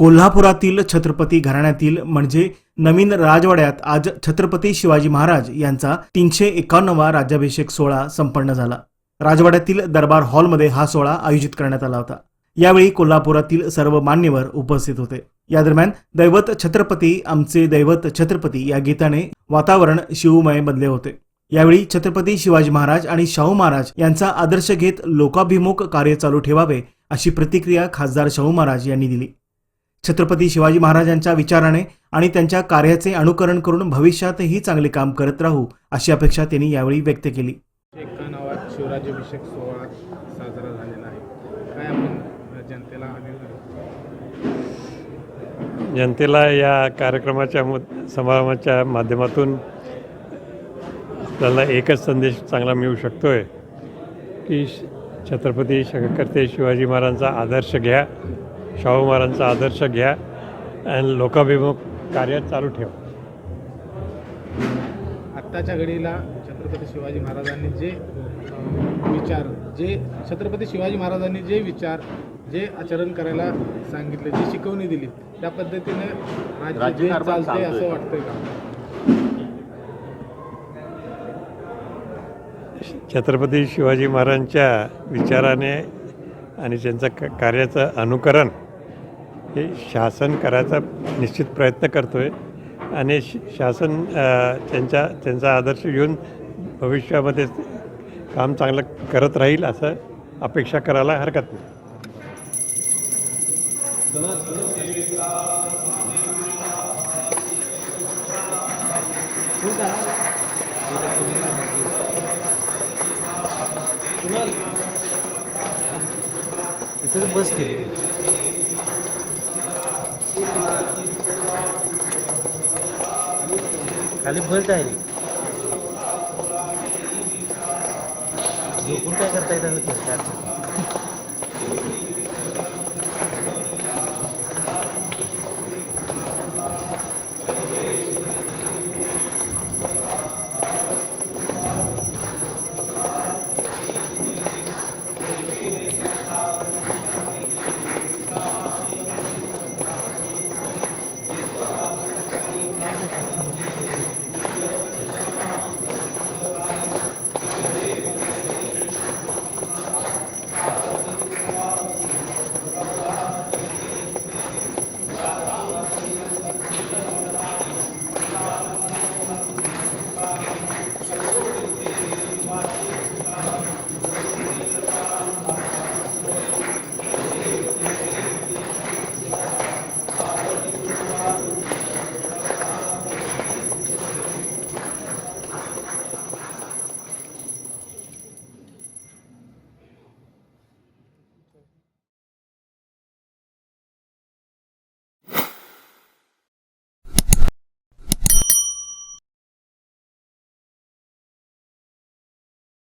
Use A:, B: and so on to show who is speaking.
A: कोल्हापुरातील छत्रपती घराण्यातील म्हणजे नवीन राजवाड्यात आज छत्रपती शिवाजी महाराज यांचा तीनशे एकावन्नवा राज्याभिषेक सोहळा संपन्न झाला. राजवाड्यातील दरबार हॉलमध्ये हा सोहळा आयोजित करण्यात आला होता. यावेळी कोल्हापुरातील सर्व मान्यवर उपस्थित होते. या दरम्यान दैवत छत्रपती आमचे दैवत छत्रपती या गीताने वातावरण शिवमय बनले होते. यावेळी छत्रपती शिवाजी महाराज आणि शाहू महाराज यांचा आदर्श घेत लोकाभिमुख कार्य चालू ठेवावे अशी प्रतिक्रिया खासदार शाहू महाराज यांनी दिली. छत्रपती शिवाजी महाराजांच्या विचाराने आणि त्यांच्या कार्याचे अनुकरण करून भविष्यातही चांगले काम करत राहू अशी अपेक्षा त्यांनी यावेळी व्यक्त केली.
B: शिवराज्याभिषेक सोहळा साजरा झालेला आहे. काय आपण जनतेला
C: जनतेला या कार्यक्रमाच्या मु समारंभाच्या माध्यमातून आपल्याला एकच संदेश चांगला मिळू शकतो आहे की छत्रपती शंकरते शिवाजी महाराजांचा आदर्श घ्या. शाहू महाराजांचा आदर्श घ्या आणि लोकाभिमुख कार्य चालू ठेवा.
B: आत्ताच्या घडीला छत्रपती शिवाजी महाराजांनी जे विचार जे छत्रपती शिवाजी महाराजांनी जे विचार जे आचरण करायला सांगितले जी शिकवणी दिली त्या पद्धतीने राज्य चालते असं वाटतंय का?
C: छत्रपती शिवाजी महाराजांच्या विचाराने आणि त्यांचा क कार्याचं अनुकरण हे शासन करायचा निश्चित प्रयत्न करतो आहे आणि श शासन त्यांच्या त्यांचा आदर्श घेऊन भविष्यामध्ये काम चांगलं करत राहील असं अपेक्षा करायला हरकत नाही.
D: इथं बस केली. खाली बस आहे झोपून काय करता येतं